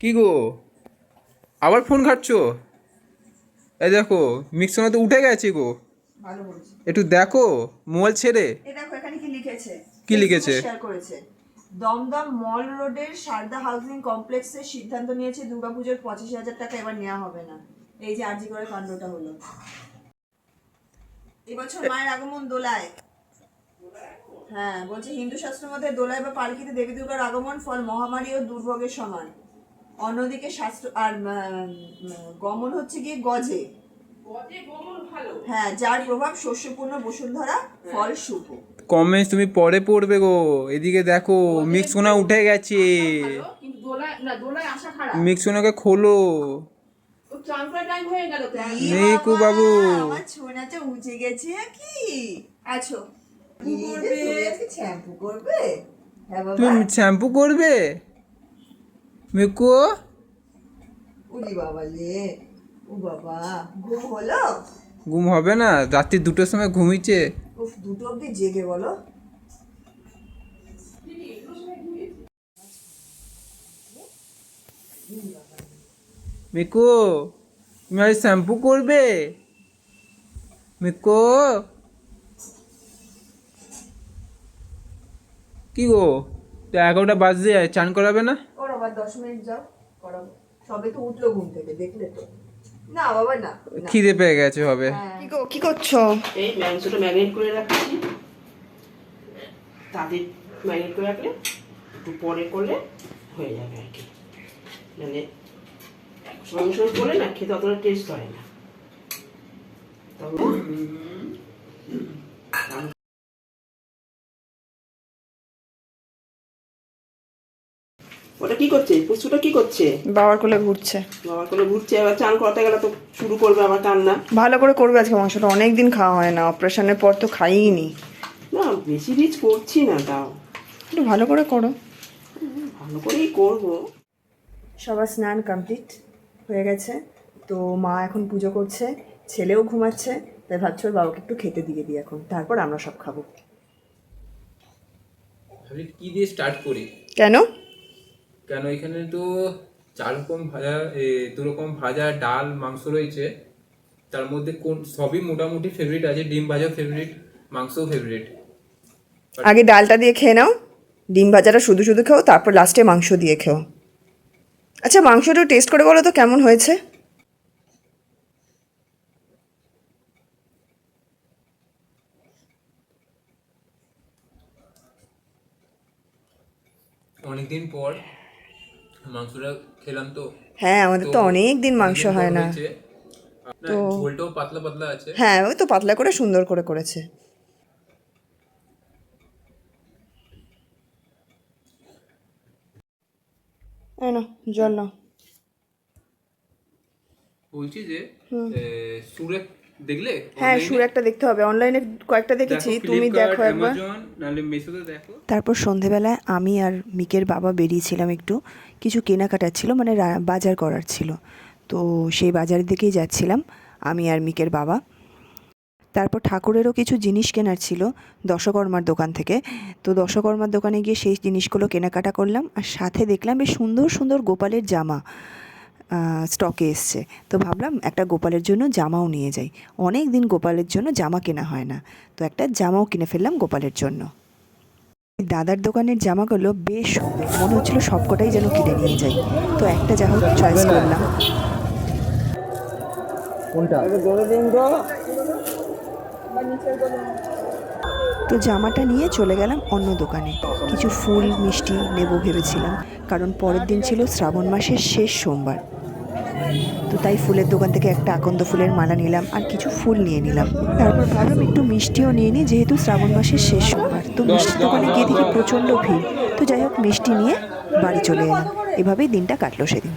কি গো? আবার ফোন ঘাটছো? এই দেখো মিক্সোনা তো উঠে গেছে গো। একটু দেখো মোবাইল ছেড়ে। কি লিখেছে? দমদম মল রোডের সারদা হাউজিং কমপ্লেক্সের সিদ্ধান্ত নিয়েছে দুর্গাপুজোর পঁচিশ হাজার টাকা এবার নেওয়া হবে না। এই যে আরজি করে কাণ্ডটা হলো। এবছর মায়ের আগমন দোলায়। হ্যাঁ বলছে হিন্দু শাস্ত্র মতে দোলায় বা পালকিতে দেবী দুর্গার আগমন ফল মহামারী ও দুর্ভোগের সমান। অন্যদিকে শাস্ত্র আর গমন হচ্ছে গিয়ে গজে। হ্যাঁ যার প্রভাব শস্যপূর্ণ বসুন্ধরা ফল শুভ। কমেন্টস তুমি পরে পড়বে গো। এদিকে দেখো মিক্সোনা উঠে গেছে। খারাপ। মিক্সোনাকে খোলো। হয়ে নিকু বাবু। আমার ছোনাটা উঠে গেছে কি আছো। শ্যাম্পু করবে? হ্যাঁ তুমি শ্যাম্পু করবে? মিকু? উলি বাবা লে ও বাবা ঘুম হলো? ঘুম হবে না রাত্রি দুটোর সময় ঘুমিয়েছে। উফ দুটো অব্দি জেগে বলো। মিকু তুমি আজ শ্যাম্পু করবে? মিকু? কি গো তো এগারোটা যায় চান করাবে না? আবার দশ মিনিট যাও করাবো। সবে তো উঠল ঘুম থেকে দেখলে তো। না বাবা না। খিদে পেয়ে গেছে হবে। কি গো কি করছ? এই মাংসটা ম্যারিনেট করে রাখছি। তাদের ম্যারিনেট করে রাখলে একটু পরে করলে হয়ে যাবে আর কি। মানে সঙ্গে সঙ্গে করলে না খেতে অতটা টেস্ট হয় না। তবে ওটা কি করছে? পুষ্পটা কি করছে? বাবার কোলে ঘুরছে। বাবার করে ঘুরছে এবার চান করতে গেলে তো শুরু করবে আবার কান্না। ভালো করে করবে আজকে মাংসটা অনেক দিন খাওয়া হয় না অপারেশনের পর তো খাইনি না বেশি রিচ করছি না তাও। একটু ভালো করে করো। ভালো করেই করব। সবার স্নান কমপ্লিট হয়ে গেছে তো মা এখন পুজো করছে ছেলেও ঘুমাচ্ছে তাই ভাবছি ওর বাবাকে একটু খেতে দিয়ে দিই এখন তারপর আমরা সব খাব। কি দিয়ে স্টার্ট করি? কেন? কেন এখানে তো চার রকম ভাজা এ, দু রকম ভাজা ডাল মাংস রয়েছে। তার মধ্যে কোন সবই মোটামুটি ফেভারিট আছে। ডিম ভাজা ফেভারিট মাংসও ফেভারিট আগে ডালটা দিয়ে খেয়ে নাও। ডিম ভাজাটা শুধু শুধু খেও তারপর লাস্টে মাংস দিয়ে খেও। আচ্ছা মাংসটা টেস্ট করে বলো তো কেমন হয়েছে? অনেকদিন পর মাংসটা খেলাম তো। হ্যাঁ আমাদের তো অনেক দিন মাংস হয় না। না, ঝোলটাও পাতলা পাতলা আছে। হ্যাঁ ওই তো পাতলা করে সুন্দর করে করেছে। নাও, জল নাও। বলছি যে এ, সুরে দেখলে? হ্যাঁ সুর একটা দেখতে হবে। অনলাইনে কয়েকটা দেখেছি তুমি দেখো একবার। তারপর সন্ধেবেলায় আমি আর মিকের বাবা বেরিয়েছিলাম একটু। কিছু কেনাকাটার ছিল মানে বাজার করার ছিল। তো সেই বাজারের দিকেই যাচ্ছিলাম আমি আর মিকের বাবা। তারপর ঠাকুরেরও কিছু জিনিস কেনার ছিল দশকর্মার দোকান থেকে। তো দশকর্মার দোকানে গিয়ে সেই জিনিসগুলো কেনাকাটা করলাম আর সাথে দেখলাম বেশ সুন্দর সুন্দর গোপালের জামা। স্টকে এসছে। তো ভাবলাম একটা গোপালের জন্য জামাও নিয়ে যাই। অনেক দিন গোপালের জন্য জামা কেনা হয় না। তো একটা জামাও কিনে ফেললাম গোপালের জন্য। দাদার দোকানের জামাগুলো বেশ সুন্দর মনে হচ্ছিল সবকটাই যেন কিনে নিয়ে যাই। তো একটা যা হোক চয়েস করলাম। তো জামাটা নিয়ে চলে গেলাম অন্য দোকানে। কিছু ফুল মিষ্টি নেব ভেবেছিলাম। কারণ পরের দিন ছিল শ্রাবণ মাসের শেষ সোমবার। তো তাই ফুলের দোকান থেকে একটা আকন্দ ফুলের মালা নিলাম আর কিছু ফুল নিয়ে নিলাম। তারপর ভাবলাম একটু মিষ্টিও নিয়ে নিই, যেহেতু শ্রাবণ মাসের শেষ সোমবার। তো মিষ্টি দোকানে গিয়ে দেখি প্রচণ্ড ভিড়। তো যাই হোক, মিষ্টি নিয়ে বাড়ি চলে এলাম। এভাবেই দিনটা কাটলো সেদিন।